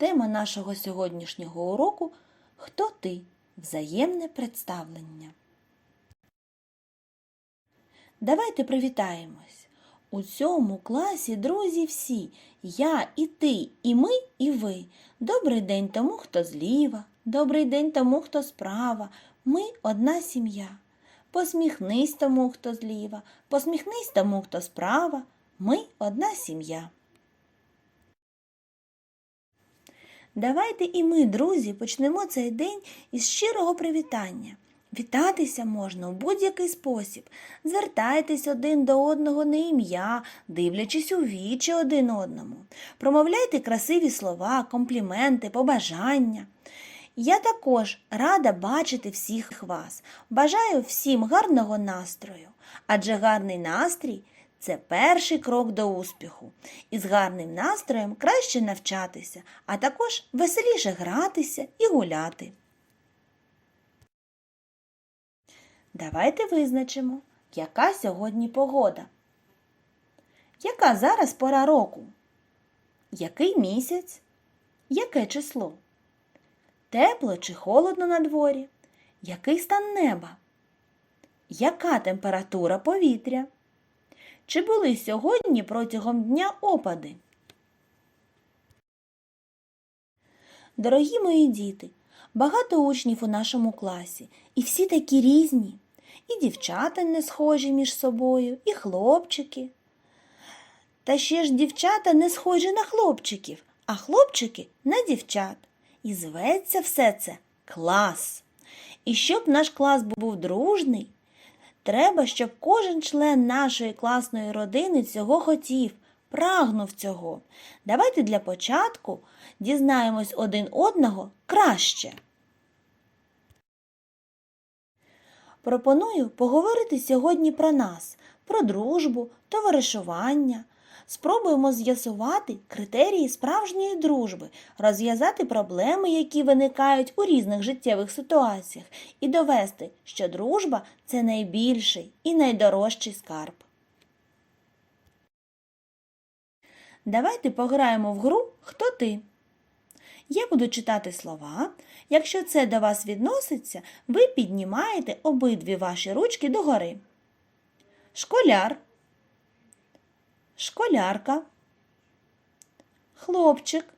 Тема нашого сьогоднішнього уроку Хто ти? Взаємне представлення. Давайте привітаємось. У цьому класі друзі всі. Я і ти, і ми, і ви. Добрий день тому, хто зліва, добрий день тому, хто справа. Ми одна сім'я. Посміхнись тому, хто зліва, посміхнись тому, хто справа. Ми одна сім'я. Давайте і ми, друзі, почнемо цей день із щирого привітання. Вітатися можна у будь-який спосіб. Звертайтесь один до одного на ім'я, дивлячись у вічі один одному. Промовляйте красиві слова, компліменти, побажання. Я також рада бачити всіх вас. Бажаю всім гарного настрою, адже гарний настрій це перший крок до успіху. І з гарним настроєм краще навчатися, а також веселіше гратися і гуляти. Давайте визначимо, яка сьогодні погода. Яка зараз пора року? Який місяць? Яке число? Тепло чи холодно на дворі? Який стан неба? Яка температура повітря? Чи були сьогодні протягом дня опади? Дорогі мої діти, багато учнів у нашому класі, і всі такі різні. І дівчата не схожі між собою, і хлопчики. Та ще ж дівчата не схожі на хлопчиків, а хлопчики на дівчат. І зветься все це клас. І щоб наш клас був дружний, треба, щоб кожен член нашої класної родини цього хотів, прагнув цього. Давайте для початку дізнаємось один одного краще. Пропоную поговорити сьогодні про нас, про дружбу, товаришування. Спробуємо з'ясувати критерії справжньої дружби, розв'язати проблеми, які виникають у різних життєвих ситуаціях, і довести, що дружба це найбільший і найдорожчий скарб. Давайте пограємо в гру Хто ти? Я буду читати слова. Якщо це до вас відноситься, ви піднімаєте обидві ваші ручки догори. Школяр, школярка, хлопчик,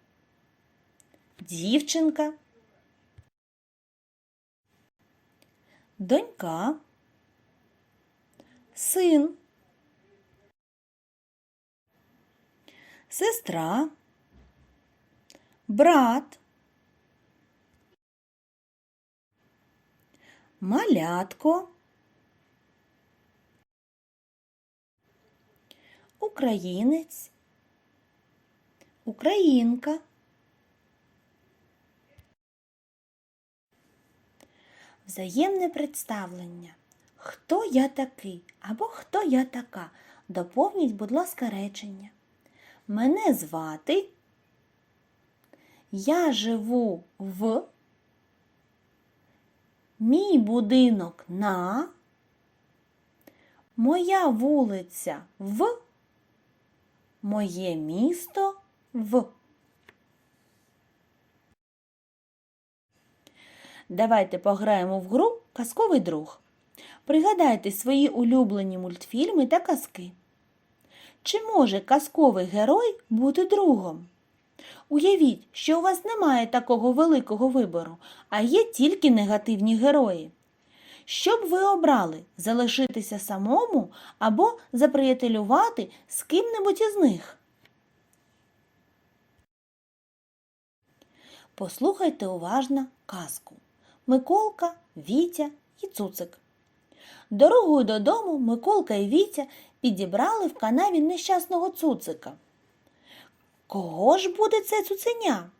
дівчинка, донька, син, сестра, брат, малятко, українець, українка. Взаємне представлення. Хто я такий або хто я така? Доповніть, будь ласка, речення. Мене звати. Я живу в. Мій будинок на. Моя вулиця в. Моє місто в. Давайте пограємо в гру Казковий друг. Пригадайте свої улюблені мультфільми та казки. Чи може казковий герой бути другом? Уявіть, що у вас немає такого великого вибору, а є тільки негативні герої. Що б ви обрали залишитися самому або заприятелювати з ким-небудь із них? Послухайте уважно казку. Миколка, Вітя і Цуцик. Дорогою додому Миколка і Вітя підібрали в канаві нещасного цуцика. Кого ж буде це цуценя?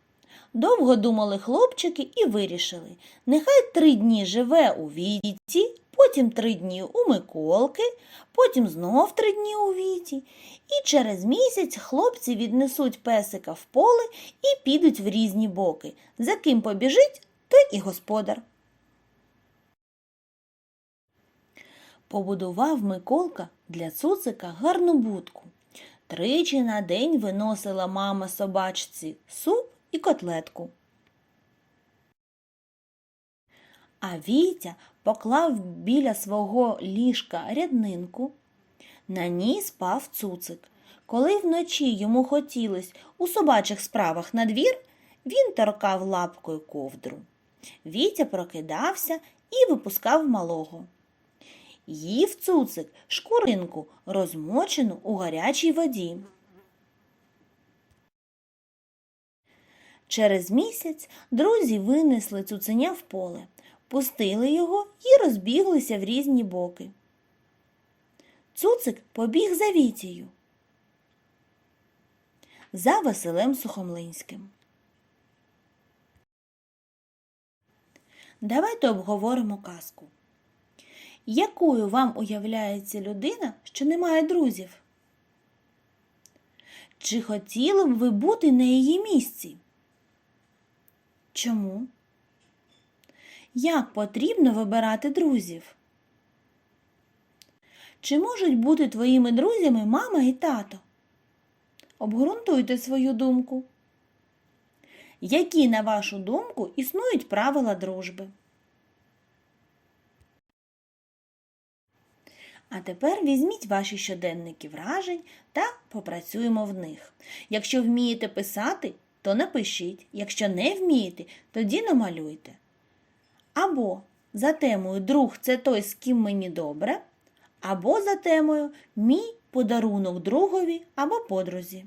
Довго думали хлопчики і вирішили. Нехай три дні живе у Віті, потім три дні у Миколки, потім знов три дні у Віті. І через місяць хлопці віднесуть песика в поле і підуть в різні боки. За ким побіжить, той і господар. Побудував Миколка для цуцика гарну будку. Тричі на день виносила мама собачці суп і котлетку. А Вітя поклав біля свого ліжка ряднинку. На ній спав цуцик. Коли вночі йому хотілось у собачих справах на двір, він торкав лапкою ковдру. Вітя прокидався і випускав малого. Їв цуцик шкуринку, розмочену у гарячій воді. Через місяць друзі винесли цуценя в поле, пустили його і розбіглися в різні боки. Цуцик побіг за Вітєю. За Василем Сухомлинським. Давайте обговоримо казку. Якою вам уявляється людина, що не має друзів? Чи хотіли б ви бути на її місці? Чому? Як потрібно вибирати друзів? Чи можуть бути твоїми друзями мама і тато? Обґрунтуйте свою думку. Які, на вашу думку, існують правила дружби? А тепер візьміть ваші щоденники вражень та попрацюємо в них. Якщо вмієте писати, то напишіть. Якщо не вмієте, тоді намалюйте. Або за темою Друг це той, з ким мені добре, або за темою Мій подарунок другові або подрузі.